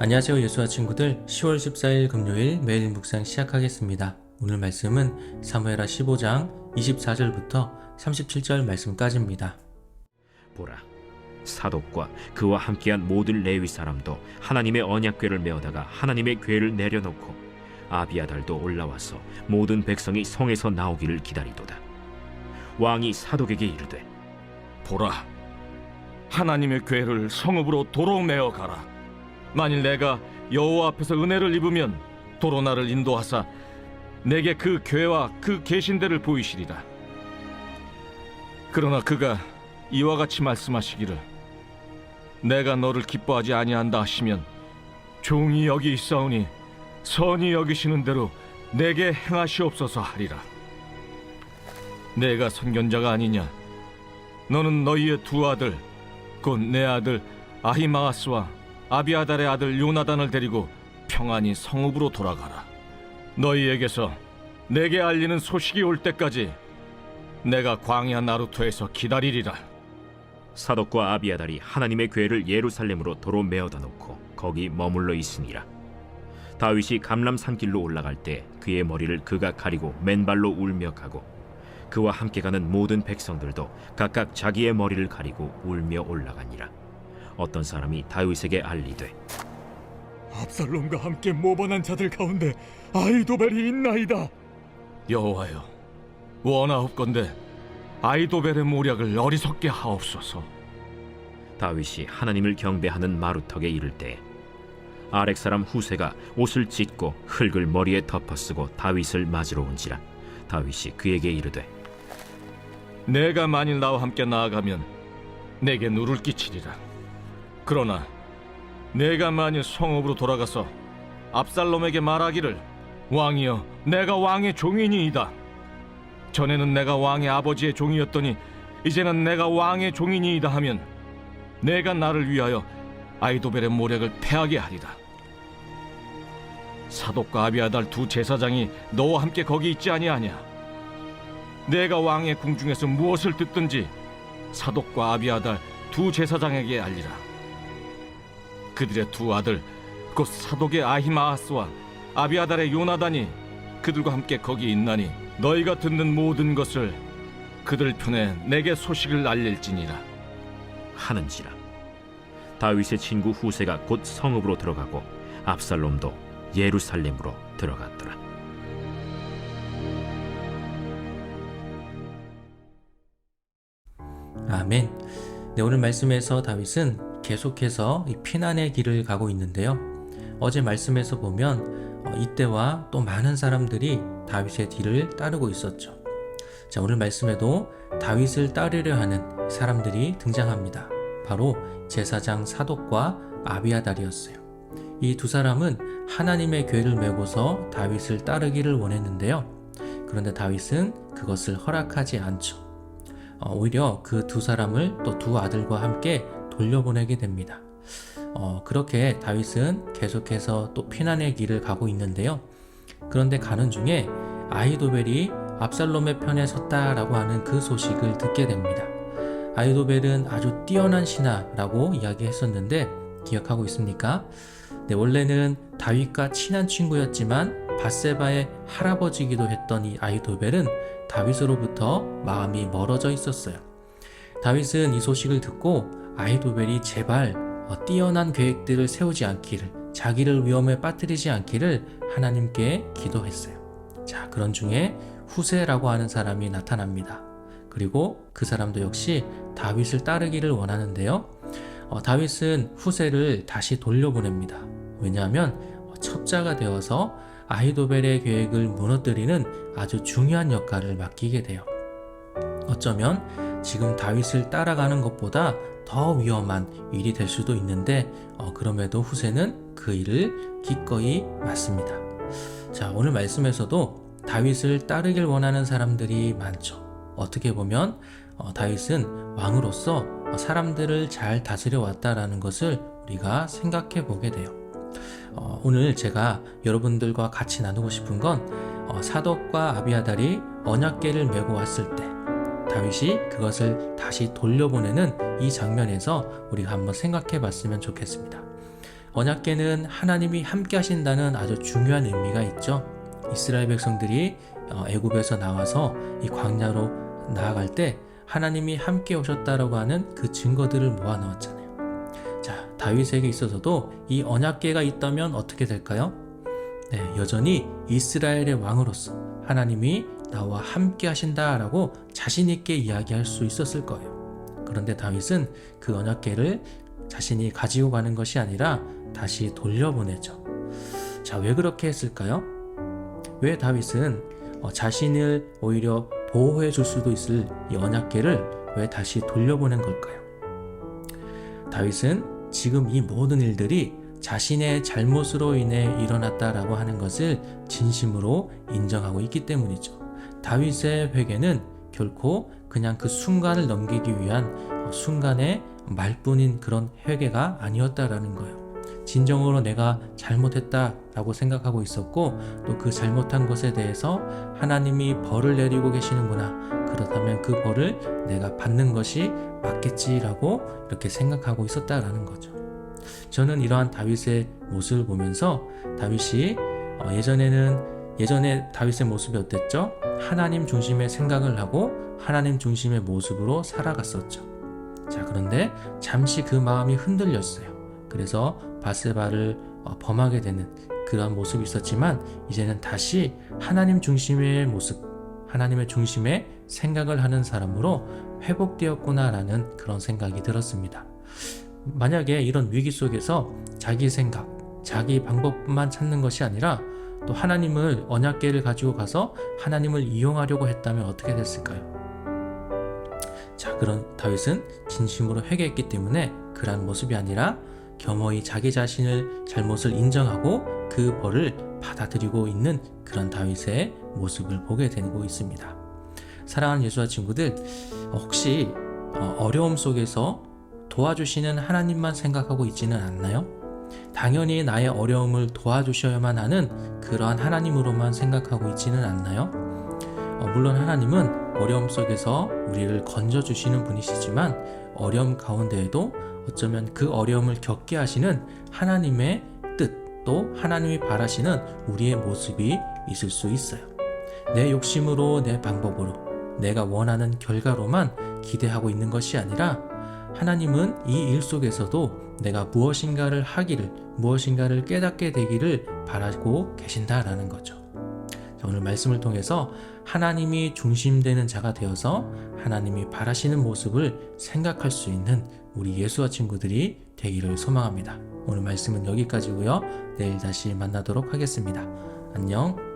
안녕하세요 예수와 친구들 10월 14일 금요일 매일 묵상 시작하겠습니다. 오늘 말씀은 사무엘하 15장 24절부터 37절 말씀까지입니다. 보라 사독과 그와 함께한 모든 레위 사람도 하나님의 언약궤를 메어다가 하나님의 궤를 내려놓고 아비아달도 올라와서 모든 백성이 성에서 나오기를 기다리도다 왕이 사독에게 이르되 보라, 하나님의 궤를 성읍으로 도로 메어 가라. 만일 내가 여호와 앞에서 은혜를 입으면 도로 나를 인도하사 내게 그 궤와 그 계신대를 보이시리라. 그러나 그가 이와 같이 말씀하시기를 내가 너를 기뻐하지 아니한다 하시면 종이 여기 있사오니 선이 여기시는 대로 내게 행하시옵소서 하리라. 내가 선견자가 아니냐? 너는 너희의 두 아들 곧 내 아들 아히마아스와 아비아달의 아들 요나단을 데리고 평안히 성읍으로 돌아가라. 너희에게서 내게 알리는 소식이 올 때까지 내가 광야 나루토에서 기다리리라. 사독과 아비아달이 하나님의 궤를 예루살렘으로 도로 메어다 놓고 거기 머물러 있으니라 다윗이 감람 산길로 올라갈 때 그의 머리를 그가 가리고 맨발로 울며 가고 그와 함께 가는 모든 백성들도 각각 자기의 머리를 가리고 울며 올라가니라 어떤 사람이 다윗에게 알리되 압살롬과 함께 모반한 자들 가운데 아이도벨이 있나이다. 여호와여, 원하옵건대 아이도벨의 모략을 어리석게 하옵소서. 다윗이 하나님을 경배하는 마루턱에 이를 때 아렉 사람 후세가 옷을 찢고 흙을 머리에 덮어쓰고 다윗을 맞으러 온지라 다윗이 그에게 이르되 내가 만일 나와 함께 나아가면 내게 누를 끼치리라. 그러나 내가 만일 성읍으로 돌아가서 압살롬에게 말하기를 왕이여 내가 왕의 종이니이다. 전에는 내가 왕의 아버지의 종이었더니 이제는 내가 왕의 종이니이다 하면 내가 나를 위하여 아이도벨의 모략을 패하게 하리라. 사독과 아비아달 두 제사장이 너와 함께 거기 있지 아니하냐? 내가 왕의 궁중에서 무엇을 듣든지 사독과 아비아달 두 제사장에게 알리라. 그들의 두 아들 곧 사독의 아히마아스와 아비아달의 요나단이 그들과 함께 거기 있나니 너희가 듣는 모든 것을 그들 편에 내게 소식을 알릴지니라. 하는지라 다윗의 친구 후세가 곧 성읍으로 들어가고 압살롬도 예루살렘으로 들어갔더라 아멘. 네, 오늘 말씀에서 다윗은 계속해서 이 피난의 길을 가고 있는데요. 어제 말씀에서 보면 어, 이때와 또 많은 사람들이 다윗의 뒤를 따르고 있었죠. 자, 오늘 말씀에도 다윗을 따르려 하는 사람들이 등장합니다. 바로 제사장 사독과 아비아달이었어요. 이 두 사람은 하나님의 궤를 메고서 다윗을 따르기를 원했는데요. 그런데 다윗은 그것을 허락하지 않죠. 어, 오히려 그 두 사람을 또 두 아들과 함께 돌려보내게 됩니다. 어, 그렇게 다윗은 계속해서 또 피난의 길을 가고 있는데요. 그런데 가는 중에 아이도벨이 압살롬의 편에 섰다라고 하는 그 소식을 듣게 됩니다. 아이도벨은 아주 뛰어난 신하라고 이야기했었는데 기억하고 있습니까? 네, 원래는 다윗과 친한 친구였지만 바세바의 할아버지기도 했던 이 아이도벨은 다윗으로부터 마음이 멀어져 있었어요. 다윗은 이 소식을 듣고 아이도벨이 제발 어, 뛰어난 계획들을 세우지 않기를 자기를 위험에 빠뜨리지 않기를 하나님께 기도했어요. 자, 그런 중에 후세라고 하는 사람이 나타납니다. 그리고 그 사람도 역시 다윗을 따르기를 원하는데요. 어, 다윗은 후세를 다시 돌려보냅니다. 왜냐하면 어, 첩자가 되어서 아이도벨의 계획을 무너뜨리는 아주 중요한 역할을 맡기게 돼요. 어쩌면 지금 다윗을 따라가는 것보다 더 위험한 일이 될 수도 있는데 어, 그럼에도 후세는 그 일을 기꺼이 맡습니다. 자 오늘 말씀에서도 다윗을 따르길 원하는 사람들이 많죠. 어떻게 보면 어, 다윗은 왕으로서 어, 사람들을 잘 다스려 왔다라는 것을 우리가 생각해 보게 돼요. 어, 오늘 제가 여러분들과 같이 나누고 싶은 건 어, 사독과 아비아달이 언약궤를 메고 왔을 때 다윗이 그것을 다시 돌려보내는 이 장면에서 우리가 한번 생각해 봤으면 좋겠습니다. 언약계는 하나님이 함께 하신다는 아주 중요한 의미가 있죠. 이스라엘 백성들이 어, 애굽에서 나와서 이 광야로 나아갈 때 하나님이 함께 오셨다라고 하는 그 증거들을 모아 놓았잖아요. 자, 다윗에게 있어서도 이 언약계가 있다면 어떻게 될까요? 네, 여전히 이스라엘의 왕으로서 하나님이 나와 함께 하신다라고 자신 있게 이야기할 수 있었을 거예요. 그런데 다윗은 그 언약계를 자신이 가지고 가는 것이 아니라 다시 돌려보내죠. 자, 왜 그렇게 했을까요? 왜 다윗은 어, 자신을 오히려 보호해 줄 수도 있을 이 언약계를 왜 다시 돌려보낸 걸까요? 다윗은 지금 이 모든 일들이 자신의 잘못으로 인해 일어났다라고 하는 것을 진심으로 인정하고 있기 때문이죠. 다윗의 회개는 결코 그냥 그 순간을 넘기기 위한 어, 순간의 말뿐인 그런 회개가 아니었다라는 거예요. 진정으로 내가 잘못했다라고 생각하고 있었고 또 그 잘못한 것에 대해서 하나님이 벌을 내리고 계시는구나. 그렇다면 그 벌을 내가 받는 것이 맞겠지라고 이렇게 생각하고 있었다라는 거죠. 저는 이러한 다윗의 모습을 보면서 다윗이 어, 예전에는 예전에 다윗의 모습이 어땠죠? 하나님 중심의 생각을 하고 하나님 중심의 모습으로 살아갔었죠. 자, 그런데 잠시 그 마음이 흔들렸어요. 그래서 바세바를 어, 범하게 되는 그런 모습이 있었지만 이제는 다시 하나님 중심의 모습, 하나님의 중심의 생각을 하는 사람으로 회복되었구나라는 그런 생각이 들었습니다. 만약에 이런 위기 속에서 자기 생각, 자기 방법만 찾는 것이 아니라 또 하나님을 언약계를 가지고 가서 하나님을 이용하려고 했다면 어떻게 됐을까요? 자, 그런 다윗은 진심으로 회개했기 때문에 그러한 모습이 아니라 겸허히 자기 자신을 잘못을 인정하고 그 벌을 받아들이고 있는 그런 다윗의 모습을 보게 되고 있습니다. 사랑하는 예수와 친구들, 어, 혹시 어, 어려움 속에서 도와주시는 하나님만 생각하고 있지는 않나요? 당연히 나의 어려움을 도와주셔야만 하는 그러한 하나님으로만 생각하고 있지는 않나요? 어, 물론 하나님은 어려움 속에서 우리를 건져주시는 분이시지만 어려움 가운데에도 어쩌면 그 어려움을 겪게 하시는 하나님의 뜻 또 하나님이 바라시는 우리의 모습이 있을 수 있어요. 내 욕심으로 내 방법으로 내가 원하는 결과로만 기대하고 있는 것이 아니라 하나님은 이 일 속에서도 내가 무엇인가를 하기를 무엇인가를 깨닫게 되기를 바라고 계신다라는 거죠. 자, 오늘 말씀을 통해서 하나님이 중심되는 자가 되어서 하나님이 바라시는 모습을 생각할 수 있는 우리 예수와 친구들이 되기를 소망합니다. 오늘 말씀은 여기까지고요. 내일 다시 만나도록 하겠습니다. 안녕.